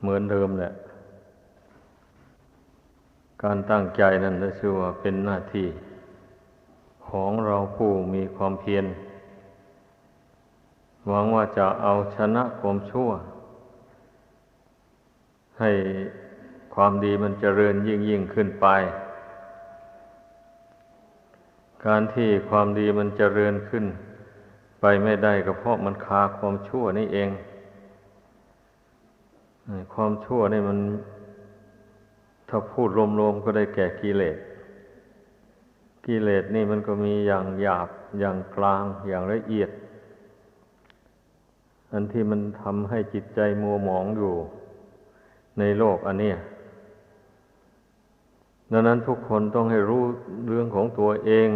เหมือนเดิมแหละ การตั้งใจนั่นจะชื่อว่าเป็นหน้าที่ ของเราผู้มีความเพียร หวังว่าจะเอาชนะความชั่ว ให้ความดีมันเจริญยิ่งยิ่งขึ้นไป การที่ความดีมันเจริญขึ้น ไปไม่ได้ก็เพราะมันคาความชั่วนี่เอง ความชั่วนี่มัน ถ้าพูดรวมๆก็ได้แก่กิเลส กิเลสนี่มันก็มีอย่างหยาบอย่างกลางอย่างละเอียด อันที่มันทำให้จิตใจมัวหมองอยู่ในโลกอันเนี้ยดังนั้นทุกคนต้องให้รู้เรื่องของตัวเอง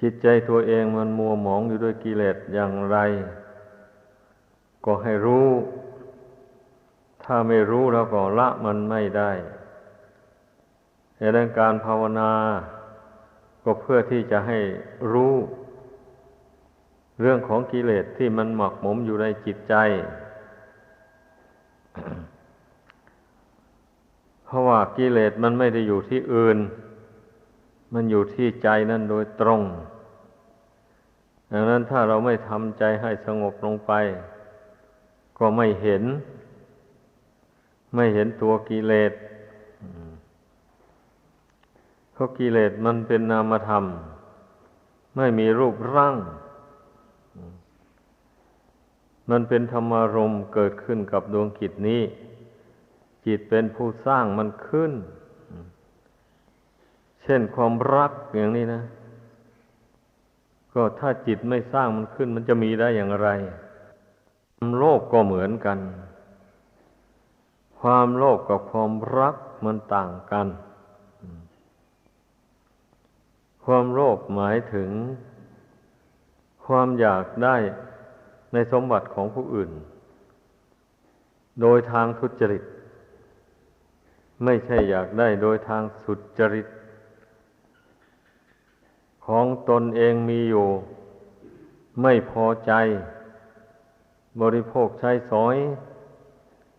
จิตใจตัวเองมันมัวหมองอยู่ด้วยกิเลสอย่างไร ก็ให้รู้ ถ้าไม่รู้แล้วก็ละมันไม่ได้ในเรื่องการภาวนา ก็เพื่อที่จะให้รู้ เรื่องของกิเลสที่มันหมักหมมอยู่ในจิตใจ เพราะว่ากิเลสมันไม่ได้อยู่ที่อื่น มันอยู่ที่ใจนั่นโดยตรง ดังนั้นถ้าเราไม่ทำใจให้สงบลงไป ก็ไม่เห็น ไม่เห็นตัวกิเลสเพราะกิเลสมันเป็นนามธรรม ไม่มีรูปร่าง มันเป็นธรรมารมเกิดขึ้นกับดวงกิจนี้ จิตเป็นผู้สร้างมันขึ้น เช่นความรักอย่างนี้นะ ก็ถ้าจิตไม่สร้างมันขึ้น มันจะมีได้อย่างไรโลภก็เหมือนกัน ความโลภกับความรักมันต่างกัน ความโลภหมายถึง ความอยากได้ในสมบัติของผู้อื่น โดยทางทุจริต ไม่ใช่อยากได้โดยทางสุจริต ของตนเองมีอยู่ ไม่พอใจ บริโภคใช้สอย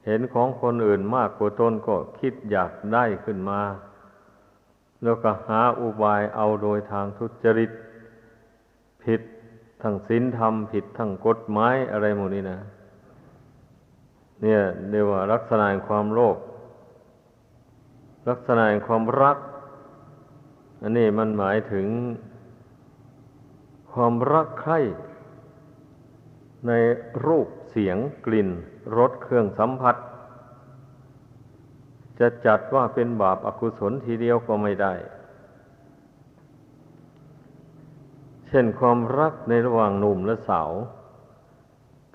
เห็นของคนอื่นมากกว่าตนก็คิดอยากได้ขึ้นมา แล้วก็หาอุบายเอาโดยทางทุจริต ผิดทั้งศีลธรรม ผิดทั้งกฎหมายอะไรหมดนี้นะ เนี่ยเรียกว่าลักษณะความโลภลักษณะความรัก อันนี้มันหมายถึงความรักใคร่ในรูปเสียงกลิ่น รสเครื่องสัมผัส จะจัดว่าเป็นบาปอากุศลทีเดียวก็ไม่ได้ เช่นความรักในระหว่างหนุ่มและสาว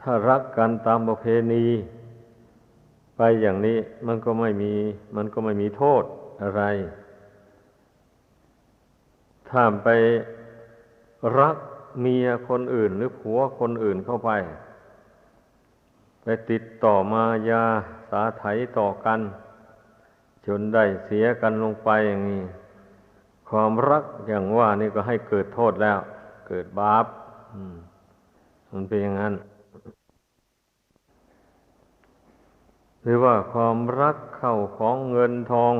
ถ้ารักกันตามประเพณี ไปอย่างนี้มันก็ไม่มี มันก็ไม่มีโทษอะไร ถ้าไปรักเมียคนอื่นหรือผัวคนอื่นเข้าไป ไปติดต่อมายาสาไถต่อกัน จนได้เสียกันลงไปอย่างนี้ ความรักอย่างว่านี่ก็ให้เกิดโทษแล้ว เกิดบาปมันเป็นอย่างนั้น หรือว่าความรักเข้าของเงินทอง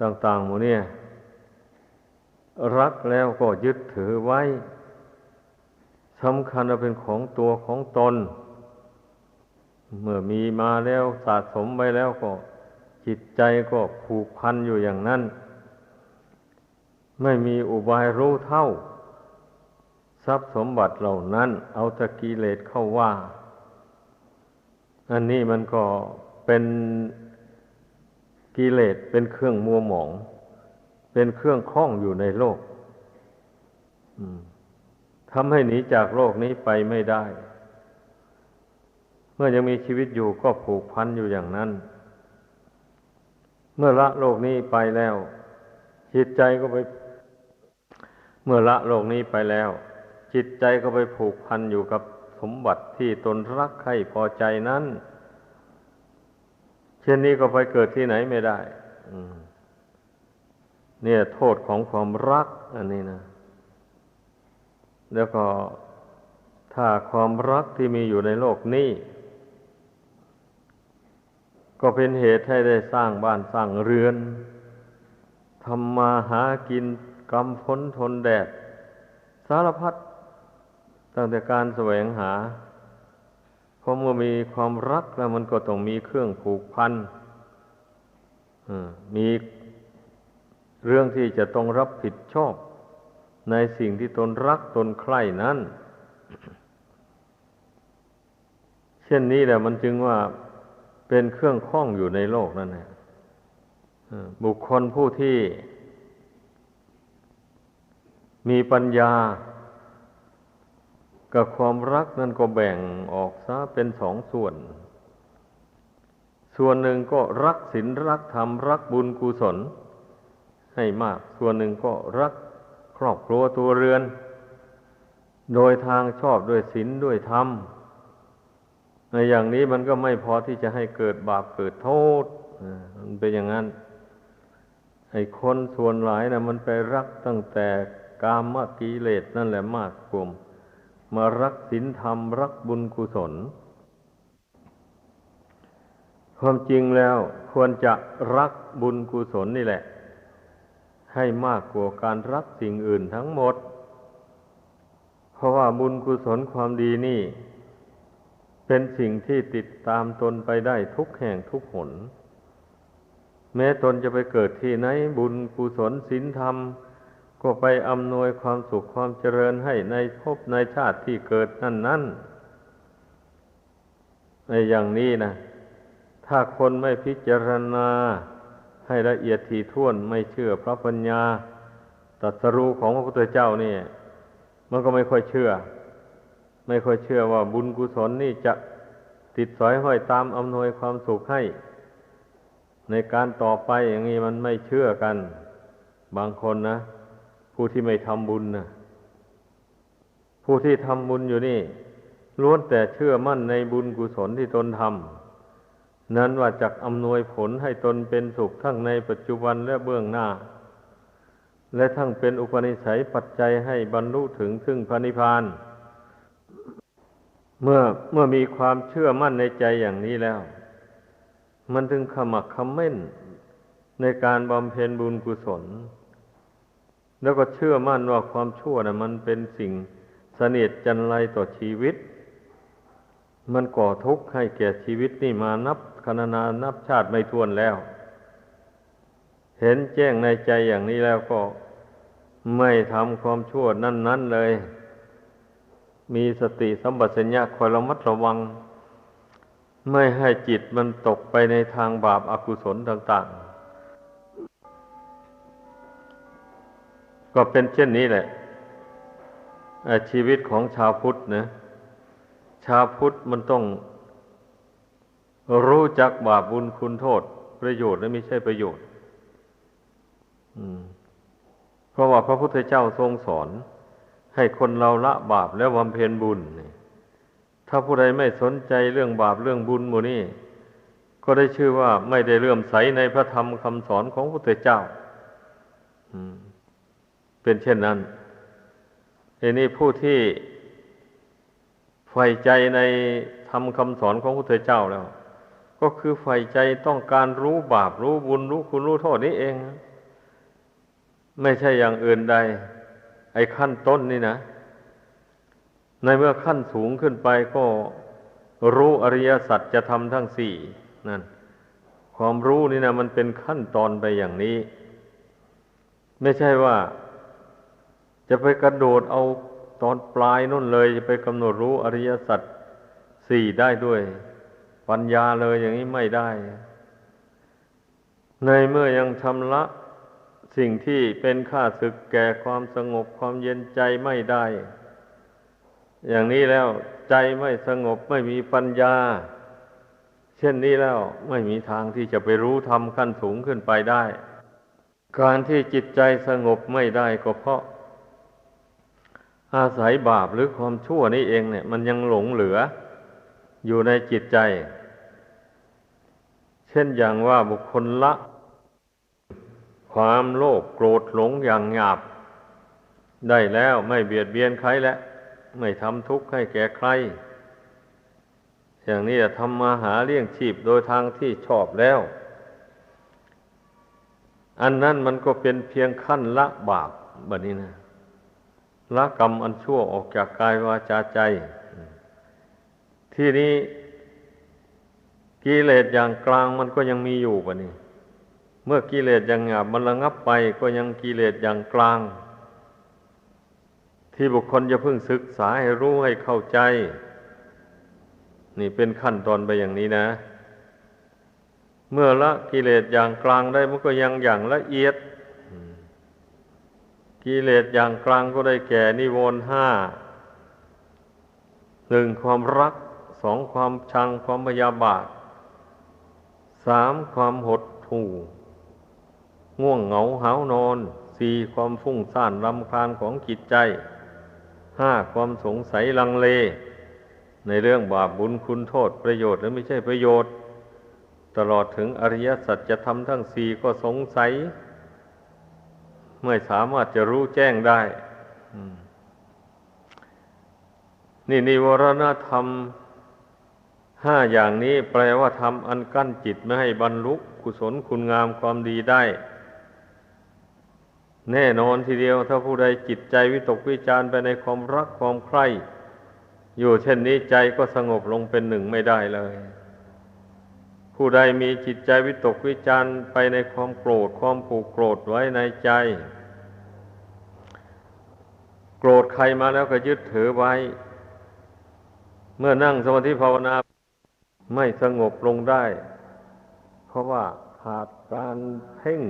ต่างๆหมดเนี่ยรักแล้วก็ยึดถือไว้สำคัญว่าเป็นของตัวของตน เมื่อมีมาแล้วสะสมไว้แล้วก็ จิตใจก็ผูกพันอยู่อย่างนั้น ไม่มีอุบายรู้เท่า ทรัพย์สมบัติเหล่านั้น เอาตะกีเลสเข้าว่า อันนี้มันก็เป็นกิเลสเป็นเครื่องมัวหมอง เป็นเครื่องคล้องอยู่ในโลกทำให้หนีจากโลกนี้ไปไม่ได้ มื่อยังมีชีวิตอยู่ก็ผูกพันอยู่อย่างนั้น เมื่อละโลกนี้ไปแล้ว จิตใจก็ไป เมื่อละโลกนี้ไปแล้ว จิตใจก็ไปผูกพันอยู่กับสมบัติที่ตนรักใครพอใจนั้น เช่นนี้ก็ไปเกิดที่ไหนไม่ได้เนี่ยโทษของความรัก อันนี้นะ แล้วก็ถ้าความรักที่มีอยู่ในโลกนี้ ก็เป็นเหตุให้ได้สร้างบ้านสร้างเรือนทำมาหากินกำพ้นทนแดด สารพัดตั้งแต่การแสวงหาเพราะเมื่อมีความรักแล้วมันก็ต้องมีเครื่องผูกพันมีเรื่องที่จะต้องรับผิดชอบ ในสิ่งที่ตนรักตนใคร่นั้น เช่นนี้แหละมันจึงว่า เป็นเครื่องข้องอยู่ในโลกนั่นแหละบุคคลผู้ที่ มีปัญญา กับความรักนั่นก็แบ่งออกซะเป็นสองส่วน ส่วนหนึ่งก็รักศีลรักธรรม รักบุญกุศล ให้มาก ส่วนหนึ่งก็รักครอบครัวตัวเรือน โดยทางชอบด้วยศีลด้วยธรรม ในอย่างนี้มันก็ไม่พอที่จะให้เกิดบาปเกิดโทษมันเป็นอย่างนั้นไอ้คนส่วนหลายนะมันไปรักตั้งแต่กามกิเลสนั่นแหละมากกลุ่มมารักศีลธรรม รักบุญกุศล ความจริงแล้วควรจะรักบุญกุศลนี่แหละ ให้มากกว่าการรักสิ่งอื่นทั้งหมด เพราะว่าบุญกุศลความดีนี่ เป็นสิ่งที่ติดตามตนไปได้ทุกแห่งทุกหน แม้ตนจะไปเกิดที่ไหนบุญกุศลศีลธรรม ก็ไปอำนวยความสุขความเจริญให้ในภพในชาติที่เกิดนั่นนั่นในอย่างนี้นะ ถ้าคนไม่พิจารณาให้ละเอียดถี่ถ้วนไม่เชื่อพระปัญญาตรัสรู้ของพระพุทธเจ้านี่ มันก็ไม่ค่อยเชื่อ ไม่ค่อยเชื่อว่าบุญกุศลนี่จะติดสอยห้อยตามอำนวยความสุขให้ ในการต่อไปอย่างนี้มันไม่เชื่อกัน บางคนนะ ผู้ที่ไม่ทำบุญนะผู้ที่ทำบุญอยู่นี่ล้วนแต่เชื่อมั่นในบุญกุศลที่ตนทำนั้นว่าจะอำนวยผลให้ตนเป็นสุขทั้งในปัจจุบันและเบื้องหน้า และทั้งเป็นอุปนิสัยปัจจัยให้บรรลุถึงซึ่งพระนิพพาน เมื่อเมื่อมีความเชื่อมั่นในใจอย่างนี้แล้ว มันถึงขมักขม้นในการบำเพ็ญบุญกุศล แล้วก็เชื่อมั่นว่าความชั่วนะ่ะ มันเป็นสิ่งเสนิทจันไรต่อชีวิต มันก่อทุกข์ให้แก่ชีวิตนี่มานับคณนานับชาติไม่ท้วนแล้ว เห็นแจ้งในใจอย่างนี้แล้วก็ไม่ทำความชั่วนั่น ๆ เลย มีสติสัมปชัญญะคอยระมัดระวัง ไม่ให้จิตมันตกไปในทางบาปอากุศลต่าง ๆ ก็เป็นเช่นนี้แหละชีวิตของชาวพุทธนะชาวพุทธมันต้องรู้จักบาปบุญคุณโทษ ประโยชน์และไม่ใช่ประโยชน์เพราะว่าพระพุทธเจ้าทรงสอน ให้คนเราละบาปแล้วบำเพ็ญบุญ ถ้าผู้ใดไม่สนใจเรื่องบาปเรื่องบุญมูนี้ก็ได้ชื่อว่าไม่ได้เลื่อมใสในพระธรรมคำสอนของพระพุทเจ้า เป็นเช่นนั้นทีนี้ผู้ที่ใฝ่ใจในธรรมคำสอนของพระพุทธเจ้าแล้ว ก็คือใฝ่ใจต้องการรู้บาปรู้บุญรู้คุณรู้โทษนี้เอง ไม่ใช่อย่างอื่นใด ไอ้ขั้นต้นนี่นะ ในเมื่อขั้นสูงขึ้นไปก็รู้อริยสัจจะทำทั้งสี่นั่นความรู้นี่นะมันเป็นขั้นตอนไปอย่างนี้ ไม่ใช่ว่า จะไปกระโดดเอาตอนปลายนู่นเลย จะไปกำหนดรู้อริยสัจสี่ได้ด้วย ปัญญาเลยอย่างนี้ไม่ได้ ในเมื่อยังชำระ สิ่งที่เป็นค่าศึกแก่ความสงบความเย็นใจไม่ได้ อย่างนี้แล้วใจไม่สงบไม่มีปัญญา เช่นนี้แล้วไม่มีทางที่จะไปรู้ธรรมขั้นสูงขึ้นไปได้ การที่จิตใจสงบไม่ได้ก็เพราะ อาศัยบาปหรือความชั่วนี้เองเนี่ย มันยังหลงเหลือ อยู่ในจิตใจ เช่นอย่างว่าบุคคลละ ความโลภโกรธหลงอย่างหยาบ ได้แล้วไม่เบียดเบียนใครแล้วไม่ทำทุกข์ให้แก่ใคร อย่างนี้ทำมาหาเลี้ยงชีพโดยทางที่ชอบแล้ว อันนั้นมันก็เป็นเพียงขั้นละบาปแบบนี้นะละกรรมอันชั่วออกจากกายวาจาใจ ที่นี้กิเลสอย่างกลางมันก็ยังมีอยู่ปะนี่เมื่อกิเลสอย่างหยาบมันระงับไปก็ยังกิเลสอย่างกลาง ที่บุคคลจะพึ่งศึกษาให้รู้ให้เข้าใจ นี่เป็นขั้นตอนไปอย่างนี้นะ เมื่อละกิเลสอย่างกลางได้มันก็ยังอย่างละเอียด กิเลสอย่างกลางก็ได้แก่นิวรณ์ห้าหนึ่งความรักสองความชังความพยาบาทสามความหดหู่ ง่วงเหงาหานอนสี่ความฟุ้งซ่านรำคาญของจิตใจห้าความสงสัยลังเล ในเรื่องบาปบุญคุณโทษประโยชน์และไม่ใช่ประโยชน์ ตลอดถึงอริยสัจจะทำทั้งสี่ก็สงสัย ไม่สามารถจะรู้แจ้งได้นี่นิวรณธรรมห้าอย่างนี้แปลว่าทำอันกั้นจิตไม่ให้บรรลุกุศลคุณงามความดีได้ แน่นอนทีเดียว ถ้าผู้ใดจิตใจวิตกวิจารไปในความรักความใคร่อยู่เช่นนี้ใจก็สงบลงเป็นหนึ่งไม่ได้เลย ผู้ใดมีจิตใจวิตกวิจารไปในความโกรธความผูกโกรธไว้ในใจ โกรธใครมาแล้วก็ยึดถือไว้ เมื่อนั่งสมาธิภาวนาไม่สงบลงได้ เพราะว่าขาดการเพ่ง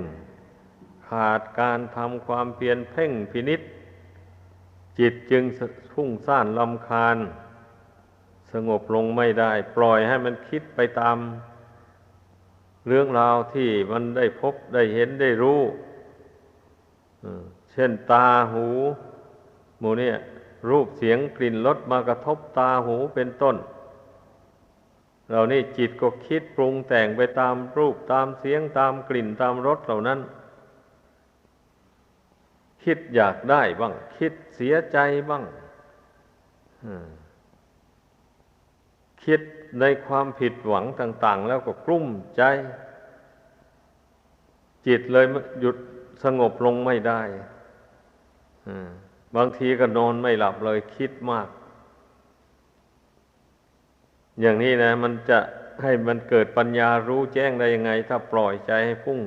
ขาดการทำความเพียรเพ่งพินิษจิตจึงพุ่งซ่านลำคาญ สงบลงไม่ได้ ปล่อยให้มันคิดไปตาม เรื่องราวที่มันได้พบได้เห็นได้รู้เช่นตาหูหมูเนี่ย รูปเสียงกลิ่นรสมากระทบตาหูเป็นต้นเรานี่จิตก็คิดปรุงแต่งไปตามรูปตามเสียงตามกลิ่นตามรสเหล่านั้น คิดอยากได้บ้าง คิดเสียใจบ้างคิดในความผิดหวังต่าง ๆ แล้วก็กลุ้มใจ จิตเลยหยุดสงบลงไม่ได้บางทีก็นอนไม่หลับเลยคิดมาก อย่างนี้นะ มันจะให้มันเกิดปัญญารู้แจ้งได้ยังไง ถ้าปล่อยใจให้พุ่ง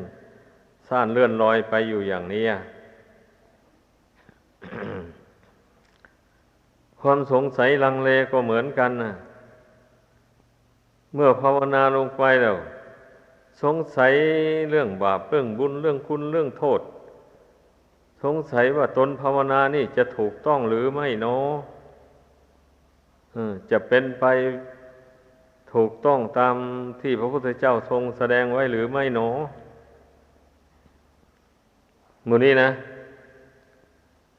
ซ่านเลื่อนลอยไปอยู่อย่างนี้ ความสงสัยลังเลก็เหมือนกันนะเมื่อภาวนาลงไปแล้ว สงสัยเรื่องบาปเรื่องบุญเรื่องคุณเรื่องโทษ สงสัยว่าตนภาวนานี่จะถูกต้องหรือไม่เนาะจะเป็นไปถูกต้องตามที่พระพุทธเจ้าทรงแสดงไว้หรือไม่หนอมูนี้นะ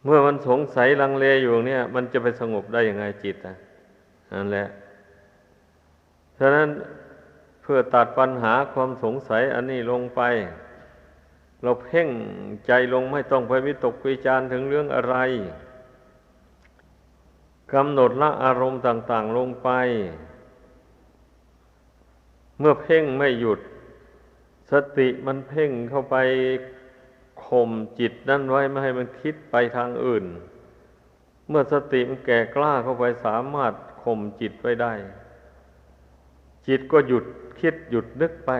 เมื่อมันสงสัยลังเลอยู่เนี่ย มันจะไปสงบได้ยังไงจิตอะนั่นแหละฉะนั้นเพื่อตัดปัญหาความสงสัยอันนี้ลงไป เราเพ่งใจลงไม่ต้องไปวิตกวิจารถึงเรื่องอะไรกำหนดละอารมณ์ต่าง ๆ ลงไป เมื่อเพ่งไม่หยุด สติมันเพ่งเข้าไป ข่มจิตนั่นไว้ไม่ให้มันคิดไปทางอื่น เมื่อสติมันแก่กล้าเข้าไปสามารถข่มจิตไว้ได้ จิตก็หยุดคิดหยุดนึกไป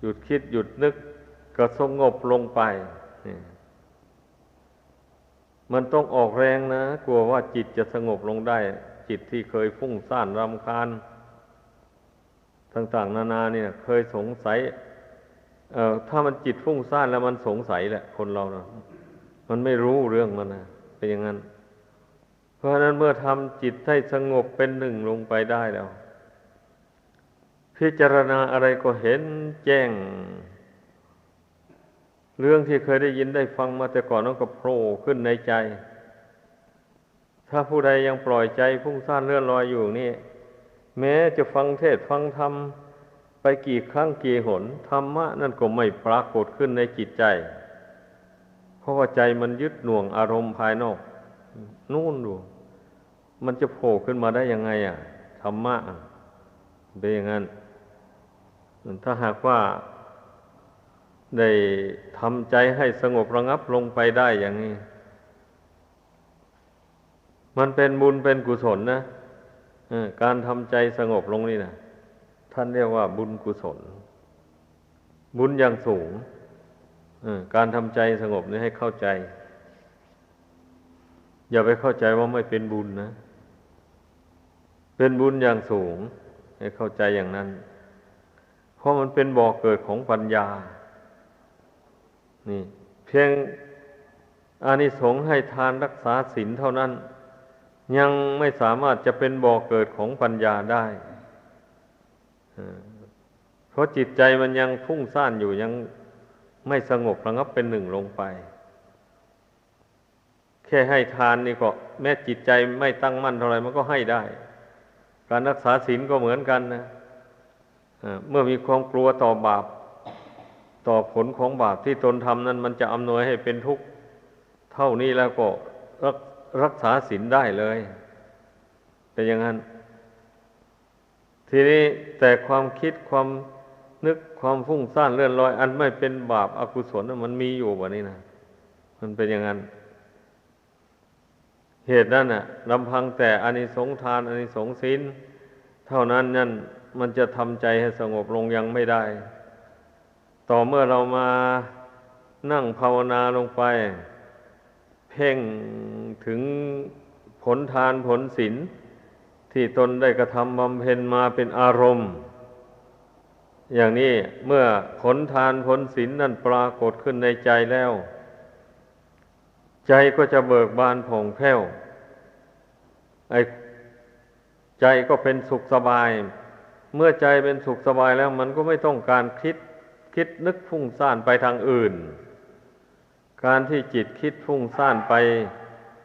หยุดคิดหยุดนึกก็สงบลงไป มันต้องออกแรงนะ กลัวว่าจิตจะสงบลงได้ จิตที่เคยฟุ้งซ่านรำคาญ ต่าง ๆ นานาเนี่ย เคยสงสัย เออถ้ามันจิตฟุ้งซ่านแล้วมันสงสัยแหละ คนเราเนาะมันไม่รู้เรื่องมันนะเป็นอย่างนั้น เพราะฉะนั้นเมื่อทำจิตให้สงบเป็นหนึ่งลงไปได้แล้ว พิจารณาอะไรก็เห็นแจ้ง เรื่องที่เคยได้ยินได้ฟังมาแต่ก่อนนั้นก็โผล่ขึ้นในใจ ถ้าผู้ใดยังปล่อยใจพุ่งซ่านเลื่อนลอยอยู่นี่ แม้จะฟังเทศฟังธรรม ไปกี่ครั้งกี่หนธรรมะนั่นก็ไม่ปรากฏขึ้นในจิตใจ เพราะว่าใจมันยึดหน่วงอารมณ์ภายนอก นู่นดูมันจะโผล่ขึ้นมาได้ยังไง อะธรรมะเป็นอย่างนั้น ถ้าหากว่า ได้ทำใจให้สงบระงับลงไปได้อย่างนี้ มันเป็นบุญเป็นกุศลนะการทำใจสงบลงนี่นะ ท่านเรียกว่าบุญกุศล บุญอย่างสูงการทำใจสงบนี่ให้เข้าใจ อย่าไปเข้าใจว่าไม่เป็นบุญนะ เป็นบุญอย่างสูง ให้เข้าใจอย่างนั้น เพราะมันเป็นบ่อกเกิดของปัญญา นี่ เพียงอานิสงส์ให้ทานรักษาศีลเท่านั้น ยังไม่สามารถจะเป็นบ่อกเกิดของปัญญาได้ เพราะจิตใจมันยังฟุ้งซ่านอยู่ยังไม่สงบระงับเป็นหนึ่งลงไป แค่ให้ทานนี่ก็ แม้จิตใจไม่ตั้งมั่นเท่าไรมันก็ให้ได้ การรักษาศีลก็เหมือนกันนะเมื่อมีความกลัวต่อบาป ต่อผลของบาปที่ตนทำนั้น มันจะอำนวยให้เป็นทุกข์เท่านี้แล้วก็รักรักษาศีลได้เลย เป็นอย่างนั้น ทีนี้แต่ความคิดความนึกความฟุ้งซ่านเลื่อนลอย อันไม่เป็นบาปอากุศลมันมีอยู่วะนี่นะมันเป็นอย่างนั้น เหตุนั้นน่ะลำพังแต่อานิสงส์ทานอานิสงส์ศีลเท่านั้นนั่นมันจะทำใจให้สงบลงยังไม่ได้ ต่อเมื่อเรามานั่งภาวนาลงไป เพ่งถึงผลทานผลศีล ที่ตนได้กระทำบำเพ็ญมาเป็นอารมณ์ อย่างนี้เมื่อผลทานผลศีลนั่นปรากฏขึ้นในใจแล้ว ใจก็จะเบิกบานผ่องแผ้วไอใจก็เป็นสุขสบาย เมื่อใจเป็นสุขสบายแล้วมันก็ไม่ต้องการคิดคิดนึกฟุ้งซ่านไปทางอื่น การที่จิตคิดฟุ้งซ่านไป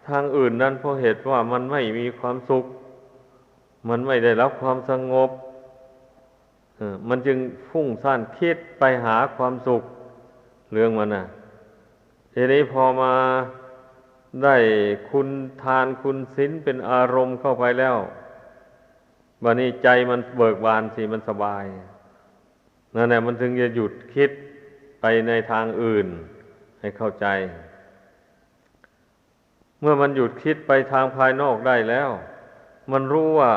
ทางอื่นนั้นเพราะเหตุว่ามันไม่มีความสุข มันไม่ได้รับความสงบมันจึงฟุ้งซ่านคิดไปหาความสุขเรื่องมันนะทีนี้พอมาได้คุณทานคุณศีลเป็นอารมณ์เข้าไปแล้ววันนี้ใจมันเบิกบานสิมันสบายนั่นแหละมันถึงจะหยุดคิดไปในทางอื่น ให้เข้าใจ เมื่อมันหยุดคิดไปทางภายนอกได้แล้ว มันรู้ว่า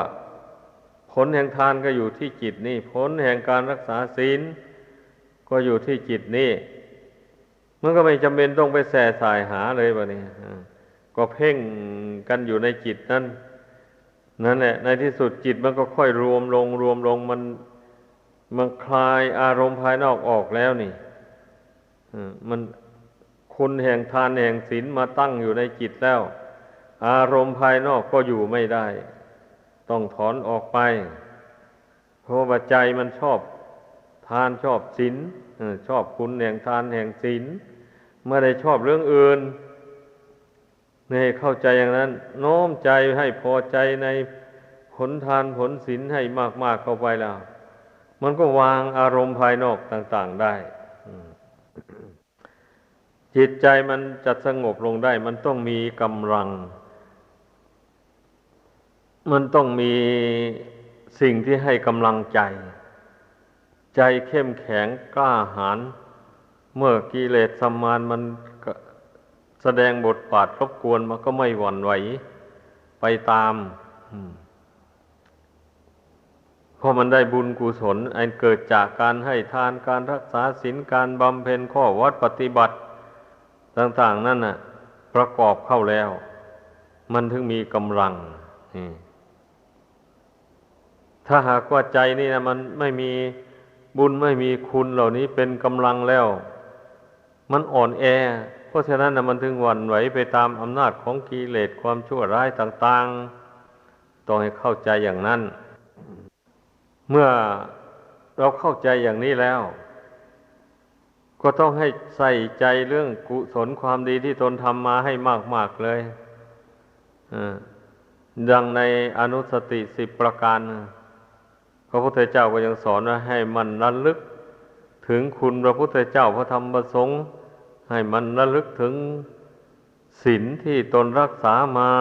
ผลแห่งทานก็อยู่ที่จิตนี่ ผลแห่งการรักษาศีล ก็อยู่ที่จิตนี่ มันก็ไม่จำเป็นต้องไปแส่สายหาเลยบะนี่ก็เพ่งกันอยู่ในจิตนั่นนั่นแหละ ในที่สุดจิตมันก็ค่อยรวมลง รวมลงมันมันคลายอารมณ์ภายนอกออกแล้วนี่มันคุณแห่งทานแห่งศีลมาตั้งอยู่ในจิตแล้ว อารมณ์ภายนอกก็อยู่ไม่ได้ ต้องถอนออกไป เพราะว่าใจมันชอบทานชอบศีลชอบคุณแห่งทานแห่งศีลเมื่อได้ชอบเรื่องอื่นนี่เข้าใจอย่างนั้น โน้มใจให้พอใจในผลทานผลศีลให้มาก ๆ เข้าไปแล้ว มันก็วางอารมณ์ภายนอกต่าง ๆ ได้จิตใจมันจะสงบลงได้ มันต้องมีกำลัง มันต้องมีสิ่งที่ให้กำลังใจ ใจเข้มแข็งกล้าหาญเมื่อกิเลสสมานมันแสดงบทบาทรบกวนมันก็ไม่หวั่นไหว ไปตามเพราะมันได้บุญกุศล อันเกิดจากการให้ทานการรักษาศีลการบำเพ็ญข้อวัดปฏิบัติ ต่าง ๆ นั่นน่ะ ประกอบเข้าแล้ว มันถึงมีกำลังนี่ ถ้าหากว่าใจนี่นะมันไม่มีบุญไม่มีคุณเหล่านี้เป็นกำลังแล้ว มันอ่อนแอ เพราะฉะนั้นนะมันถึงหวั่นไหวไปตามอำนาจของกิเลสความชั่วร้ายต่าง ๆ ต้องให้เข้าใจอย่างนั้น เมื่อเราเข้าใจอย่างนี้แล้ว ก็ต้องให้ใส่ใจเรื่องกุศลความดีที่ตนทำมาให้มาก ๆ เลยดังในอนุสติสิบประการ พระพุทธเจ้าก็ยังสอนว่าให้มันระลึก ถึงคุณพระพุทธเจ้าพระธรรมประสงค์ ให้มันระลึกถึงศีลที่ตนรักษามา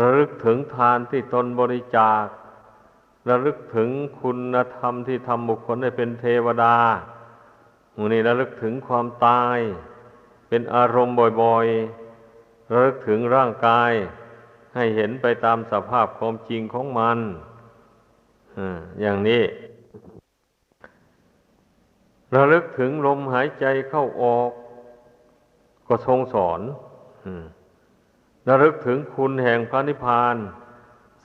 ระลึกถึงทานที่ตนบริจาค ระลึกถึงคุณธรรมที่ทำบุคคลให้เป็นเทวดาหมูนี้ระลึกถึงความตาย เป็นอารมณ์บ่อยๆ ระลึกถึงร่างกาย ให้เห็นไปตามสภาพความจริงของมัน อย่างนี้ระลึกถึงลมหายใจเข้าออก ก็ทรงสอนระลึกถึงคุณแห่งพระนิพพาน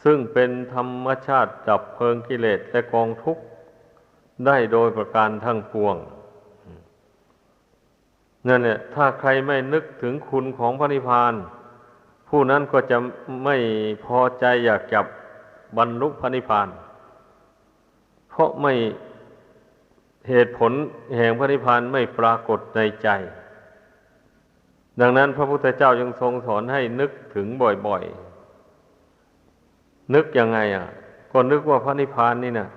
ซึ่งเป็นธรรมชาติจับเพลิงกิเลสและกองทุกข์ ได้โดยประการทั้งปวงนั่นเนี่ยถ้าใครไม่นึกถึงคุณของพระนิพพาน ผู้นั้นก็จะไม่พอใจอยากจับบรรลุพระนิพพาน เพราะไม่เหตุผลแห่งพระนิพพานไม่ปรากฏในใจ ดังนั้นพระพุทธเจ้ายังทรงสอนให้นึกถึงบ่อยๆ นึกยังไงอะ ก็นึกว่าพระนิพพานนี่นะ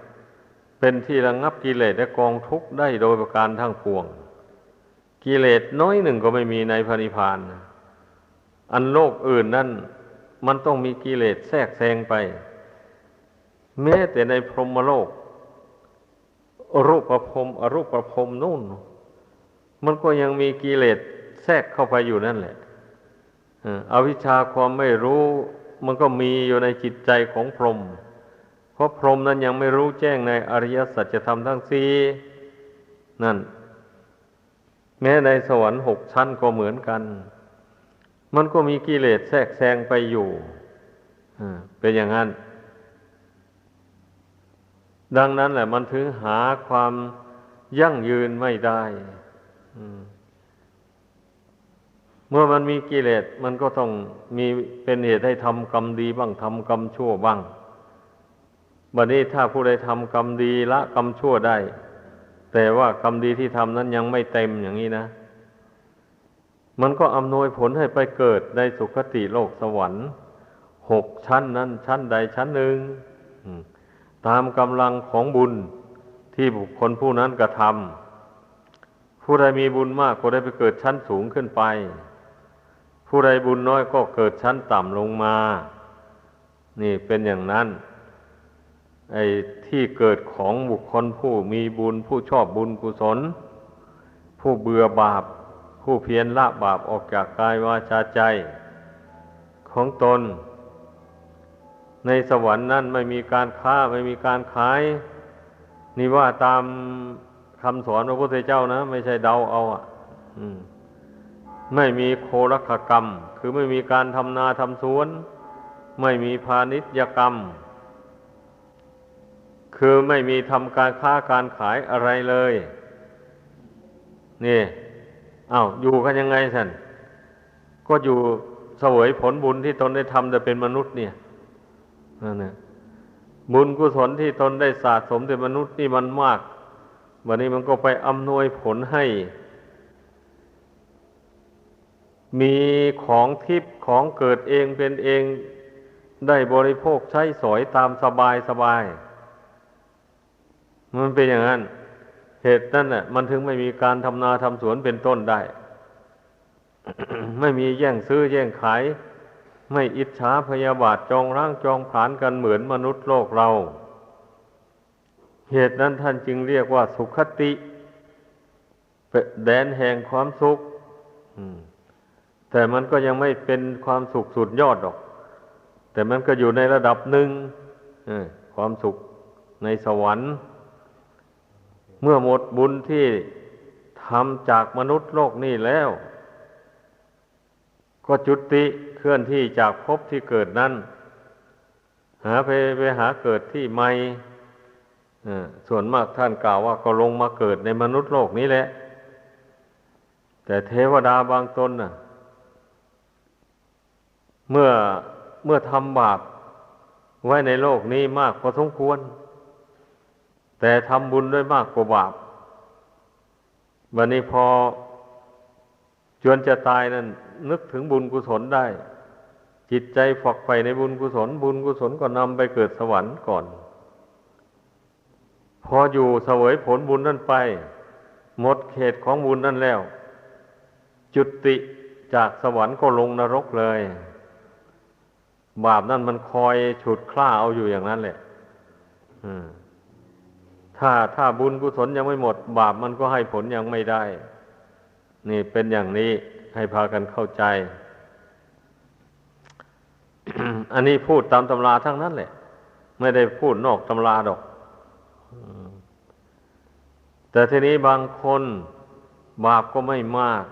เป็นที่ระงงับกิเลสและกองทุกข์ได้โดยประการทั้งปวง กิเลสน้อยหนึ่งก็ไม่มีในพระนิพพานอันโลกอื่นนั่นมันต้องมีกิเลสแทรกแซงไป แม้แต่ในพรหมโลก รูปประพรมอรูปประพรมนู่น มันก็ยังมีกิเลสแทรกเข้าไปอยู่นั่นแหละอวิชชาความไม่รู้มันก็มีอยู่ในจิตใจของพรหมเพราะพรหมนั้นยังไม่รู้แจ้งในอริยสัจธรรมทั้งสี่นั่น แม้ในสวรรค์หกชั้นก็เหมือนกัน มันก็มีกิเลสแทรกแซงไปอยู่เป็นอย่างนั้น ดังนั้นแหละมันถึงหาความยั่งยืนไม่ได้ เมื่อมันมีกิเลสมันก็ต้องมีเป็นเหตุให้ทำกรรมดีบ้างทำกรรมชั่วบ้างบัดนี้ถ้าผู้ใดทำกรรมดีละกรรมชั่วได้ แต่ว่ากรรมดีที่ทำนั้นยังไม่เต็มอย่างนี้นะ มันก็อำนวยผลให้ไปเกิดในสุคติโลกสวรรค์หกชั้นนั้นชั้นใดชั้นหนึ่ง ตามกำลังของบุญที่บุคคลผู้นั้นกระทำผู้ใดมีบุญมากก็ได้ไปเกิดชั้นสูงขึ้นไป ผู้ใดบุญน้อยก็เกิดชั้นต่ำลงมา นี่เป็นอย่างนั้น ไอ้ที่เกิดของบุคคลผู้มีบุญ ผู้ชอบบุญกุศล ผู้เบื่อบาป ผู้เพียรละบาปออกจากกายวาจาใจ ของตน ในสวรรค์นั้นไม่มีการค้าไม่มีการขาย นี่ว่าตามคำสอนพระพุทธเจ้านะ ไม่ใช่เดาเอาอะไม่มีโครคกรรม คือไม่มีการทำนาทำสวน ไม่มีพาณิชยกรรม คือไม่มีทำการค้าการขายอะไรเลย นี่อา้าวอยู่กันยังไงสันก็อยู่เสวยผลบุญที่ตนได้ทำแต่เป็นมนุษย์เนี่ย นั่นนะบุญกุศลที่ตนได้สะสมแต่มนุษย์นี่มันมาก วันนี้มันก็ไปอำนวยผลให้ มีของทิพย์ของเกิดเองเป็นเองได้บริโภคใช้สอยตามสบายสบาย มันเป็นอย่างนั้น เหตุนั้นน่ะ มันถึงไม่มีการทำนาทำสวนเป็นต้นได้ ไม่มีแย่งซื้อแย่งขาย ไม่อิจฉาพยาบาทจองร่างจองผานกันเหมือนมนุษย์โลกเรา เหตุนั้นท่านจึงเรียกว่าสุขติแดนแห่งความสุขแต่มันก็ยังไม่เป็นความสุขสุดยอดหรอก แต่มันก็อยู่ในระดับหนึ่งความสุขในสวรรค์ เมื่อหมดบุญที่ทำจากมนุษย์โลกนี้แล้ว ก็จุติเคลื่อนที่จากภพที่เกิดนั้น หาไปไปหาเกิดที่ใหม่ส่วนมากท่านกล่าวว่าก็ลงมาเกิดในมนุษย์โลกนี้แหละ แต่เทวดาบางตนน่ะ เมื่อเมื่อทำบาปไว้ในโลกนี้มากพอสมควร แต่ทำบุญด้วยมากกว่าบาปวันนี้พอจวนจะตายนั่น นึกถึงบุญกุศลได้ จิตใจฝักใฝ่ในบุญกุศล บุญกุศลก็นำไปเกิดสวรรค์ก่อน พออยู่เสวยผลบุญนั่นไป หมดเขตของบุญนั่นแล้ว จุติจากสวรรค์ก็ลงนรกเลย บาปนั่นมันคอยฉุดคล้าเอาอยู่อย่างนั้นแหละอืมถ้าถ้าบุญกุศลยังไม่หมด บาปมันก็ให้ผลยังไม่ได้ นี่เป็นอย่างนี้ ให้พากันเข้าใจ อันนี้พูดตามตำราทั้งนั้นแหละ ไม่ได้พูดนอกตำราดอกแต่ทีนี้บางคนบาปก็ไม่มาก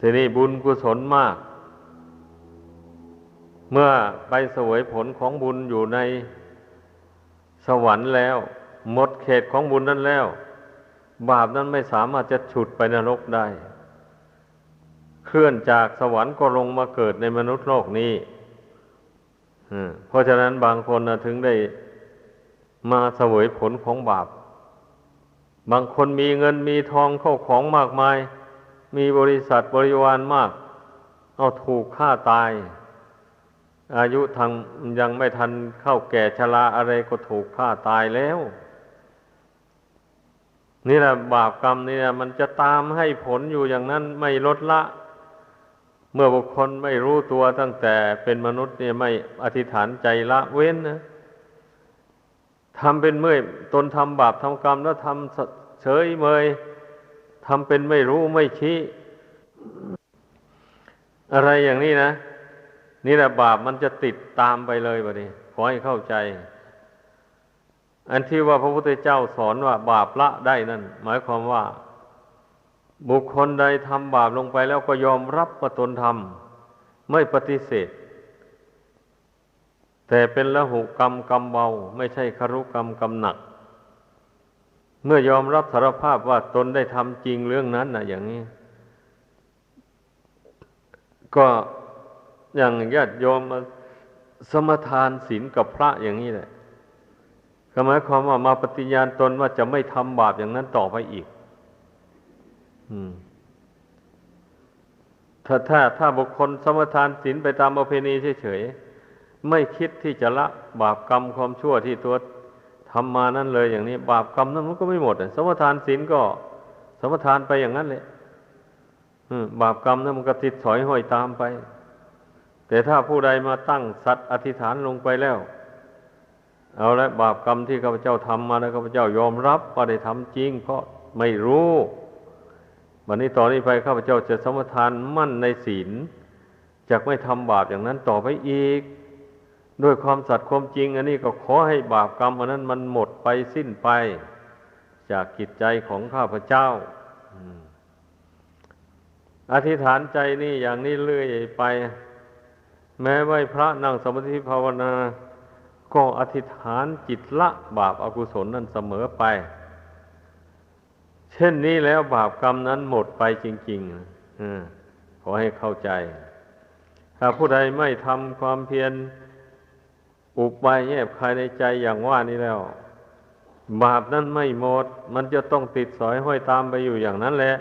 ทีนี้บุญกุศลมาก เมื่อไปเสวยผลของบุญอยู่ในสวรรค์แล้วหมดเขตของบุญนั้นแล้ว บาปนั้นไม่สามารถจะฉุดไปนรกได้ เคลื่อนจากสวรรค์ก็ลงมาเกิดในมนุษย์โลกนี้เพราะฉะนั้นบางคนนะถึงได้มาเสวยผลของบาป บางคนมีเงินมีทองเข้าของมากมาย มีบริษัทบริวารมาก เอาถูกฆ่าตาย อายุทางยังไม่ทันเข้าแก่ชราอะไรก็ถูกฆ่าตายแล้ว นี่แหละบาปกรรมนี่นะมันจะตามให้ผลอยู่อย่างนั้นไม่ลดละ เมื่อบุคคลไม่รู้ตัวตั้งแต่เป็นมนุษย์เนี่ยไม่อธิษฐานใจละเว้นนะทำเป็นเมื่อยตนทำบาปทำกรรมแล้วทำเฉยเมยทำเป็นไม่รู้ไม่ชี้ อะไรอย่างนี้นะ นี่แหละบาปมันจะติดตามไปเลยบะนี้ขอให้เข้าใจ อันที่ว่าพระพุทธเจ้าสอนว่าบาปละได้นั่น หมายความว่า บุคคลใดทำบาปลงไปแล้วก็ยอมรับว่าตนทำไม่ปฏิเสธ แต่เป็นละหุกรรมกรรมเบา ไม่ใช่คารุกรรมกรรมหนัก เมื่อยอมรับสารภาพว่าตนได้ทำจริงเรื่องนั้นนะอย่างนี้ ก็อย่างญาติโยมมาสมทานศีลกับพระอย่างนี้แหละก็หมายความว่ามาปฏิญาณตนว่าจะไม่ทำบาปอย่างนั้นต่อไปอีก ถ้าถ้าถ้าบุคคลสมทานศีลไปตามประเพณีเฉยๆไม่คิดที่จะละบาปกรรมความชั่วที่ตัวทำมานั่นเลยอย่างนี้ บาปกรรมนั้นมันก็ไม่หมดอะสมทานศีลก็ สมทานไปอย่างนั้นเลยบาปกรรมนั้นมันก็ติดสอยห้อยตามไป แต่ถ้าผู้ใดมาตั้งสัตว์อธิษฐานลงไปแล้ว เอาละบาปกรรมที่ข้าพเจ้าทำมาแล้วข้าพเจ้ายอมรับว่าได้ทำจริงเพราะไม่รู้ วันนี้ต่อนนี้ไปข้าพเจ้าจะสมทานมั่นในศีลจะไม่ทำบาปอย่างนั้นต่อไปอีก ด้วยความสัตย์ความจริง อันนี้ก็ขอให้บาปกรรมอันนั้นมันหมดไปสิ้นไป จากกิจใจของข้าพเจ้าอธิษฐานใจนี่อย่างนี้เรื่อยไป แม้ไหวพระนั่งสมาธิภาวนา ก็อธิษฐานจิตละบาปอากุศลนั้นเสมอไป เช่นนี้แล้วบาปกรรมนั้นหมดไปจริงๆขอให้เข้าใจ ถ้าผู้ใดไม่ทำความเพียรอุบายแยบคายในใจอย่างว่านี้แล้ว บาปนั้นไม่หมด มันจะต้องติดสอยห้อยตามไปอยู่อย่างนั้นแหละ